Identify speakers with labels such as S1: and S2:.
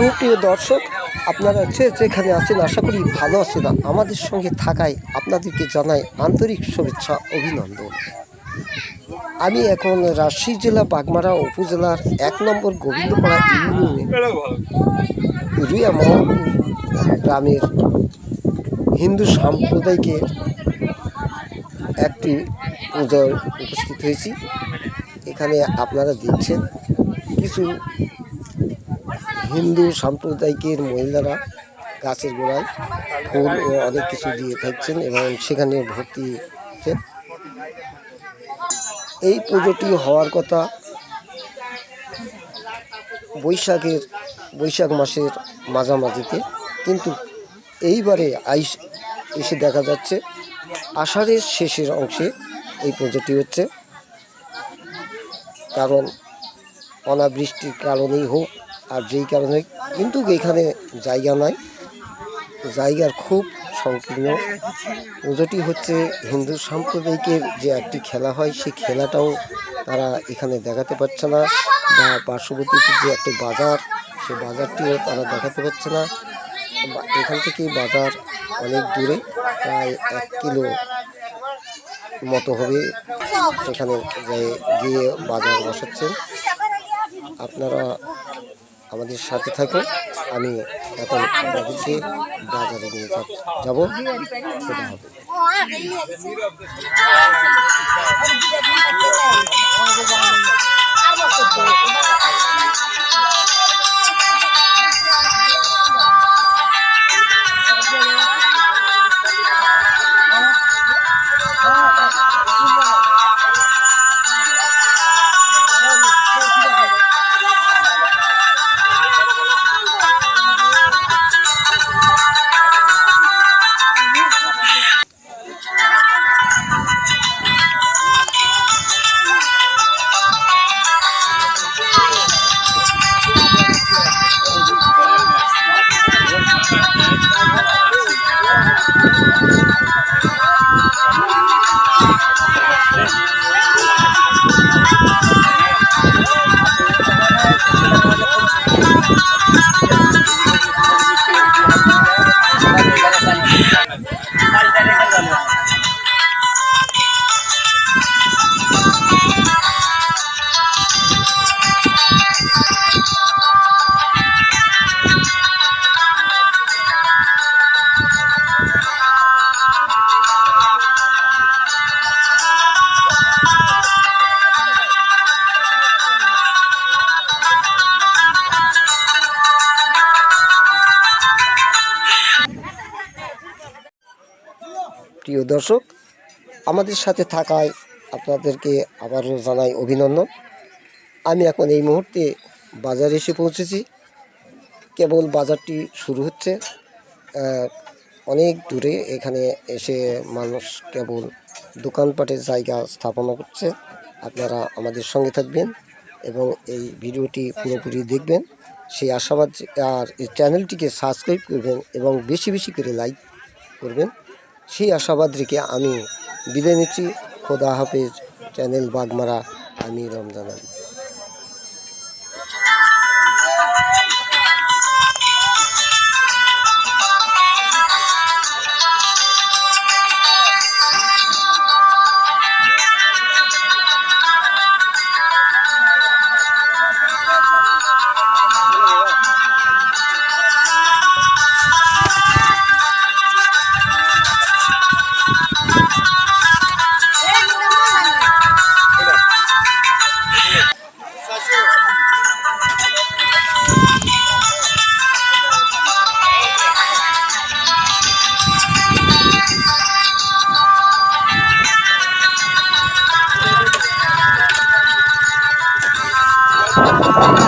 S1: সুপ্রিয় দর্শক, আপনারা যে যেখানে আছেন আশা করি ভালো আছেন। আমাদের সঙ্গে থাকায় আপনাদেরকে জানাই আন্তরিক শুভেচ্ছা, অভিনন্দন। আমি এখন রাজশাহী জেলা, বাগমারা উপজেলার এক নম্বর গোবিন্দপাড়া ইউনিয়নে রুইয়া মোহাম্মদপুর গ্রামের হিন্দু সাম্প্রদায়িকের একটি পুজোয় উপস্থিত হয়েছি। এখানে আপনারা দেখছেন কিছু হিন্দু সাম্প্রদায়িকের মহিলারা গাছের গোড়ায় ফুল ও অনেক কিছু দিয়ে থাকছেন এবং সেখানে ভর্তি হচ্ছেন। এই পুজোটি হওয়ার কথা বৈশাখের, বৈশাখ মাসের মাঝামাঝিতে। কিন্তু এইবারে আইস এসে দেখা যাচ্ছে, আষাঢ়ের শেষের অংশে এই পুজোটি হচ্ছে। কারণ অনাবৃষ্টির কারণেই হোক আর যেই কারণে কিন্তু এখানে জায়গা নাই। জায়গার খুব সংকীর্ণ। পুজোটি হচ্ছে হিন্দু সাম্প্রদায়িকের যে একটি খেলা হয়, সেই খেলাটাও তারা এখানে দেখাতে পারছে না বা পার্শ্ববর্তীতে যে একটি বাজার সে বাজারটিও তারা দেখাতে পারছে না। এখান থেকে বাজার অনেক দূরে, প্রায় এক কিলো মতো হবে। সেখানে গিয়ে বাজার বসাচ্ছেন। আপনারা আমাদের সাথে থাকুন আমি এখন আপনাদেরকে বাজারে নিয়ে যাব যাব সেটা হবে প্রিয় দর্শক, আমাদের সাথে থাকায় আপনাদেরকে আবারও জানাই অভিনন্দন। আমি এখন এই মুহূর্তে বাজারে এসে পৌঁছেছি। কেবল বাজারটি শুরু হচ্ছে। অনেক দূরে এখানে এসে মানুষ কেবল দোকানপাটের জায়গা স্থাপনা করছে। আপনারা আমাদের সঙ্গে থাকবেন এবং এই ভিডিওটি পুরোপুরি দেখবেন। সেই আশাবাদ, আর এই চ্যানেলটিকে সাবস্ক্রাইব করবেন এবং বেশি বেশি করে লাইক করবেন। সেই আশাবাদ রেখে আমি বিদায় নিচ্ছি। খোদা হাফেজ। চ্যানেল বাগমারা। আমি রমজান আলী। Thank you.